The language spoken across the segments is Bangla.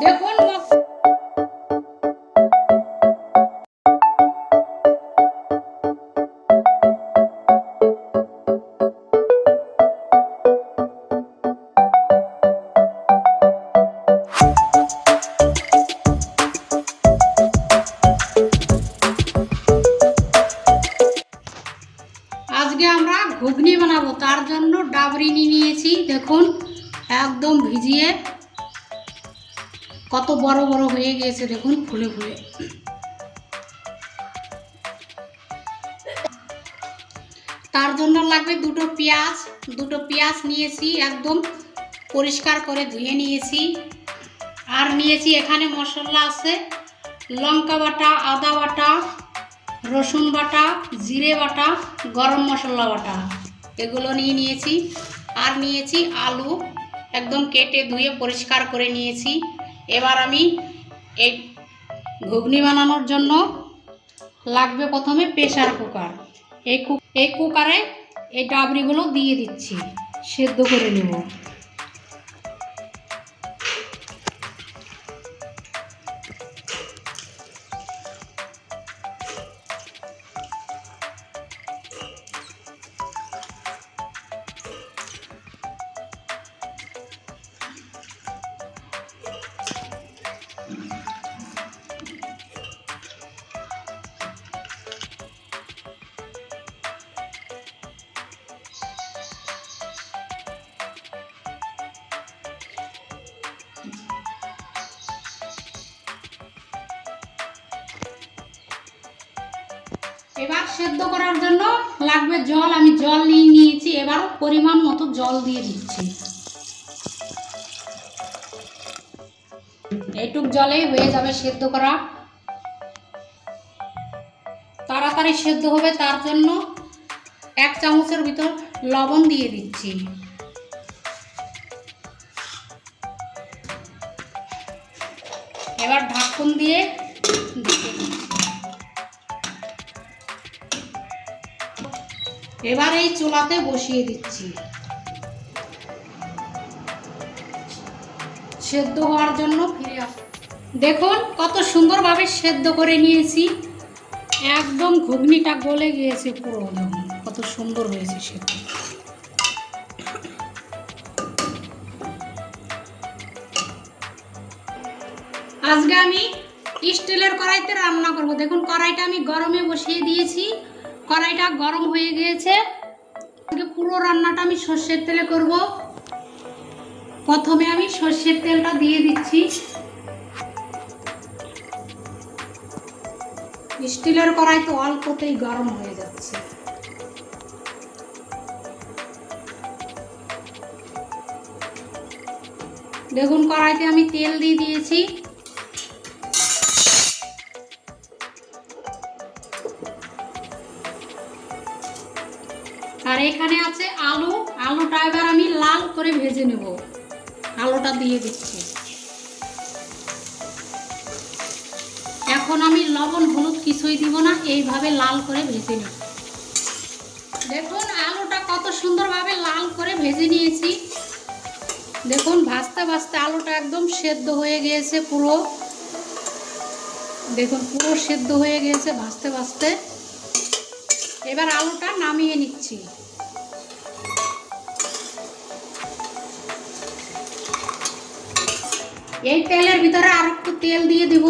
দেখুন আজকে আমরা ঘুগনি বানাবো তার জন্য ডাবরি নিয়ে নিয়েছি দেখুন একদম ভিজিয়ে। কত বড় বড় হয়ে গিয়েছে দেখুন, ফুলে ফুলে। তার জন্য লাগবে দুটো পেঁয়াজ দুটো পেঁয়াজ নিয়েছি, একদম পরিষ্কার করে ধুয়ে নিয়েছি। আর নিয়েছি এখানে মশলা আছে, লঙ্কা বাটা, আদা বাটা, রসুন বাটা, জিরে বাটা, গরম মশলা বাটা। এগুলো নিয়ে নিয়েছি। আর নিয়েছি আলু, একদম কেটে ধুয়ে পরিষ্কার করে নিয়েছি। এবার আমি এই ঘুগনি বানানোর জন্য লাগবে প্রথমে প্রেশার কুকার। এই এই কুকারে এই ডাবরিগুলো দিয়ে দিচ্ছি। সেদ্ধ করে নেব। এবার সেদ্ধ করার জন্য লাগবে জল, আমি জল নিয়ে নিয়েছি এবার পরিমাণ মতো জল দিয়ে দিচ্ছি। এইটুক জলেই হয়ে যাবে সেদ্ধ করা। তাড়াতাড়ি সেদ্ধ হবে, তার জন্য এক চামচের ভিতর লবণ দিয়ে দিচ্ছি। এবার ঢাকুন দিয়ে দিচ্ছি। এবার এই চুলাতে বসিয়ে দিচ্ছি। সেদ্ধ হওয়ার জন্য ফিরে আস দেখুন কত সুন্দরভাবে সেদ্ধ করে নিয়েছি। একদম ঘুগনিটা গলে গিয়েছে পুরো কত সুন্দর হয়েছে সেদ্ধ। আজকে আমি স্টিলের কড়াইতে রান্না করব। দেখুন কড়াইটা আমি গরমে বসিয়ে দিয়েছি। কড়াইটা গরম হয়ে গিয়েছে। পুরো রান্নাটা আমি সর্ষের তেলে করব। প্রথমে আমি সর্ষের তেলটা দিয়ে দিচ্ছি। স্টিলের কড়াই তো অল্পতেই গরম হয়ে যাচ্ছে। দেখুন কড়াইতে আমি তেল দিয়ে দিয়েছি। এখানে আছে আলু। আলুটা এবার আমি লাল করে ভেজে নেব। আলুটা দিয়ে দিচ্ছি। এখন আমি লবণ, হলুদ কিছুই দিব না, এইভাবে লাল করে ভেজে নেব। দেখুন, আলুটা কত সুন্দরভাবে লাল করে ভেজে নিয়েছি। দেখুন, ভাজতে ভাজতে আলুটা একদম সেদ্ধ হয়ে গিয়েছে পুরো। দেখুন, পুরো সেদ্ধ হয়ে গিয়েছে ভাজতে ভাজতে। এবার আলুটা নামিয়ে নিচ্ছি। এই তেলের ভিতরে আর একটু তেল দিয়ে দিব।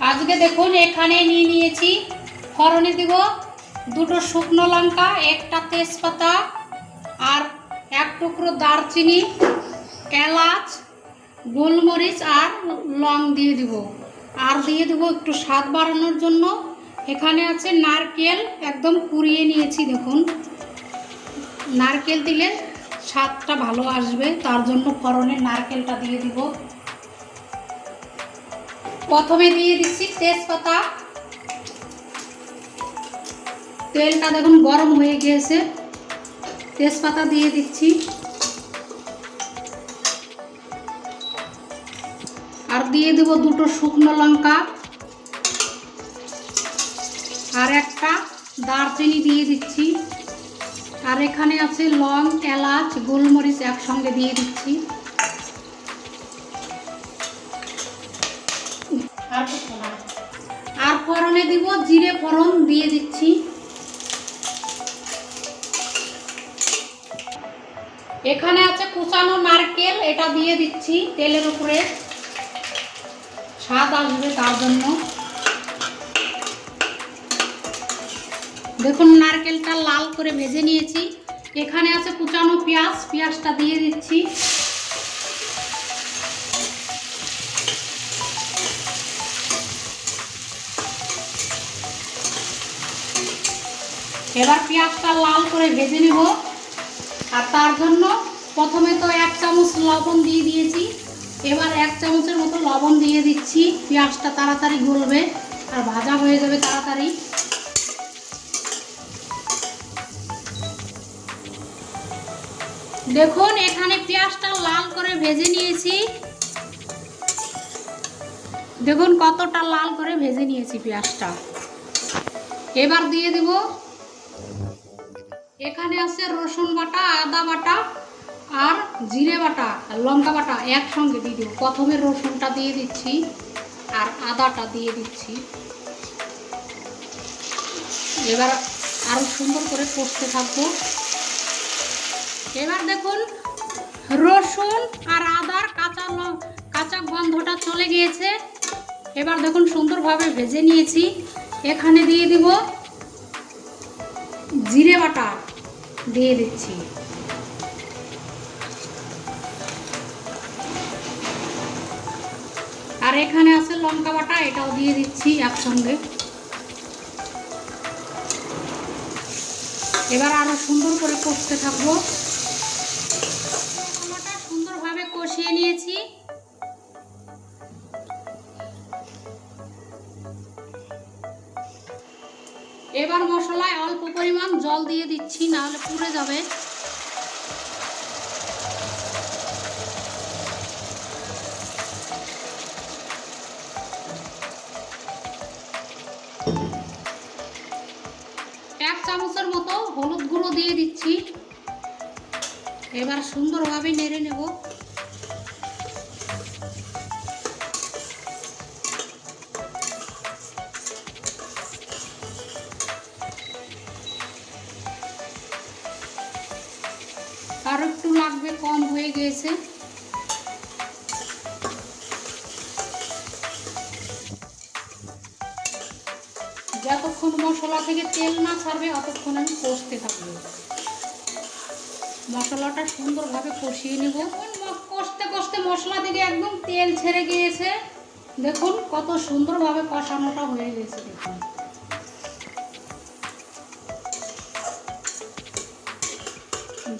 আজকে দেখুন, এখানে নিয়ে নিয়েছি ফড়নে দিব, দুটো শুকনো লঙ্কা, একটা তেজপাতা, আর এক টুকরো দারচিনি, এলাচ, গোলমরিচ আর লং দিয়ে দিব। আর দিয়ে দেবো একটু স্বাদ বাড়ানোর জন্য। এখানে আছে নারকেল, একদম কুড়িয়ে নিয়েছি, দেখুন। নারকেল দিলে স্বাদটা ভালো আসবে, তার জন্য ফড়নে নারকেলটা দিয়ে দিব। প্রথমে দিয়ে দিচ্ছি তেজপাতা। তেলটা দেখুন গরম হয়ে গিয়েছে। তেজপাতা দিয়ে দিচ্ছি। আর দিয়ে দেব দুটো শুকনো লঙ্কা। আর একটা দারচিনি দিয়ে দিচ্ছি। আর এখানে আছে লং, এলাচ, গোলমরিচ একসঙ্গে দিয়ে দিচ্ছি। ফোড়নে দিব, জিরে ফোড়ন দিয়ে দিচ্ছি। এখানে আছে কুচানো নারকেল, এটা দিয়ে দিচ্ছি তেলের উপরে। স্বাদ আসবে তার জন্য। দেখুন, নারকেলটা লাল করে ভেজে নিয়েছি। এখানে আছে কুচানো পেঁয়াজ, পেঁয়াজটা দিয়ে দিচ্ছি। এবার পেঁয়াজটা লাল করে ভেজে নেব। আর তার জন্য প্রথমে তো এক চামচ লবণ দিয়ে দিয়েছি। এবার এক চামচের মতো লবণ দিয়ে দিচ্ছি। পেঁয়াজটা তাড়াতাড়ি গলবে আর ভাজা হয়ে যাবে তাড়াতাড়ি। দেখুন, এখানে পেঁয়াজটা লাল করে ভেজে নিয়েছি। দেখুন, কতটা লাল করে ভেজে নিয়েছি পেঁয়াজটা। এবার দিয়ে দেব এখানে আছে রসুন বাটা, আদা বাটা আর জিরে বাটা লঙ্কা বাটা একসঙ্গে দিয়ে দেবো। প্রথমে রসুনটা দিয়ে দিচ্ছি আর আদাটা দিয়ে দিচ্ছি। এবার আরও সুন্দর করে কষতে থাকব। এবার দেখুন, রসুন আর আদার কাঁচা কাঁচা গন্ধটা চলে গিয়েছে। এবার দেখুন, সুন্দরভাবে ভেজে নিয়েছি। এখানে দিয়ে দিব জিরে বাটা। দিয়ে দিচ্ছি। আর এখানে আছে লঙ্কা বাটা, এটাও দিয়ে দিচ্ছি একসঙ্গে। এবার আরও সুন্দর করে কষতে থাকব। এবার মশলায় অল্প পরিমাণ জল দিয়ে দিচ্ছি, নাহলে পুড়ে যাবে। এক চামচের মতো হলুদ গুঁড়ো দিয়ে দিচ্ছি। এবার সুন্দরভাবে নেড়ে নেব। গিয়েছে যতক্ষণ মশলা থেকে তেল না ছাড়বে, অতক্ষণ আমি কষতে থাকব। মশলাটা সুন্দরভাবে কষিয়ে নেব। কষতে কষতে মশলা থেকে একদম তেল ছেড়ে গিয়েছে। দেখুন কত সুন্দরভাবে কষানোটা হয়ে গেছে, দেখুন।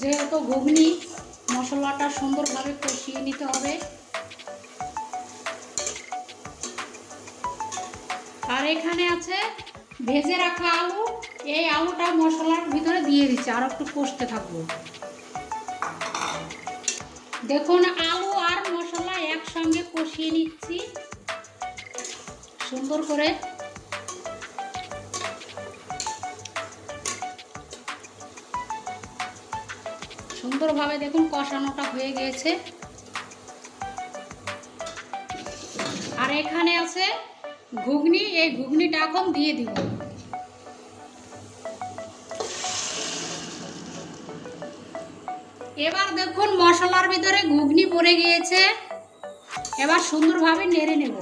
যেহেতু ঘুগনি মশলাটা সুন্দরভাবে কষিয়ে নিতে হবে। আর এখানে আছে ভেজে রাখা আলু। এই আলুটা মশলার ভিতরে দিয়ে দিচ্ছি, আর একটু কষতে থাকব। দেখুন, আলু আর মশলা একসঙ্গে কষিয়ে নিচ্ছি। সুন্দর করে সুন্দরভাবে দেখুন কষানোটা হয়ে গিয়েছে আর এখানে আছে ঘুগনি, এই ঘুগনিটা এখন দিয়ে দিব। এবার দেখুন মশলার ভিতরে ঘুগনি পড়ে গিয়েছে। এবার সুন্দরভাবে নেড়ে নেব।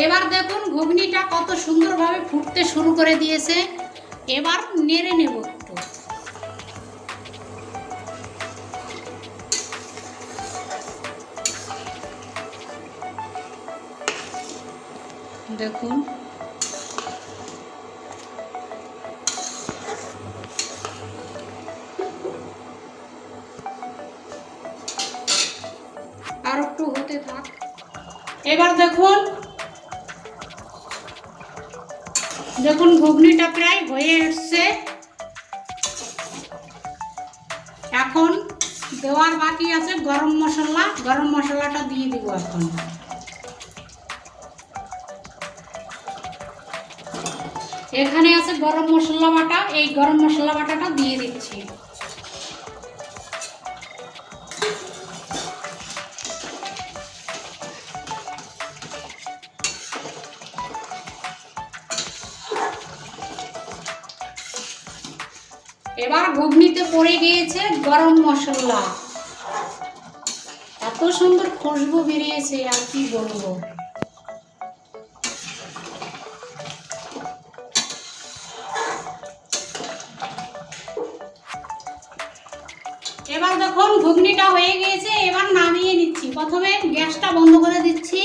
এবার দেখুন ঘুগনিটা কত সুন্দরভাবে ফুটতে শুরু করে দিয়েছে। এবার নেড়ে নেব একটু। দেখুন। আর একটু হতে থাক। এবার দেখুন দেখুন ঘুগনিটা প্রায় হয়ে এসছে, এখন দেওয়ার বাকি আছে গরম মশলা। গরম মশলাটা দিয়ে দিব এখন। এখানে আছে গরম মশলা বাটা। এই গরম মশলা বাটাটা দিয়ে দিচ্ছি। এবার ঘুগনিতে পড়ে গিয়েছে গরম মশলা। এত সুন্দর খুশবু বেরিয়েছে, আর কি বলব? এবার দেখুন, ঘুগনিটা হয়ে গিয়েছে, এবার নামিয়ে নিচ্ছি। প্রথমে গ্যাসটা বন্ধ করে দিচ্ছি।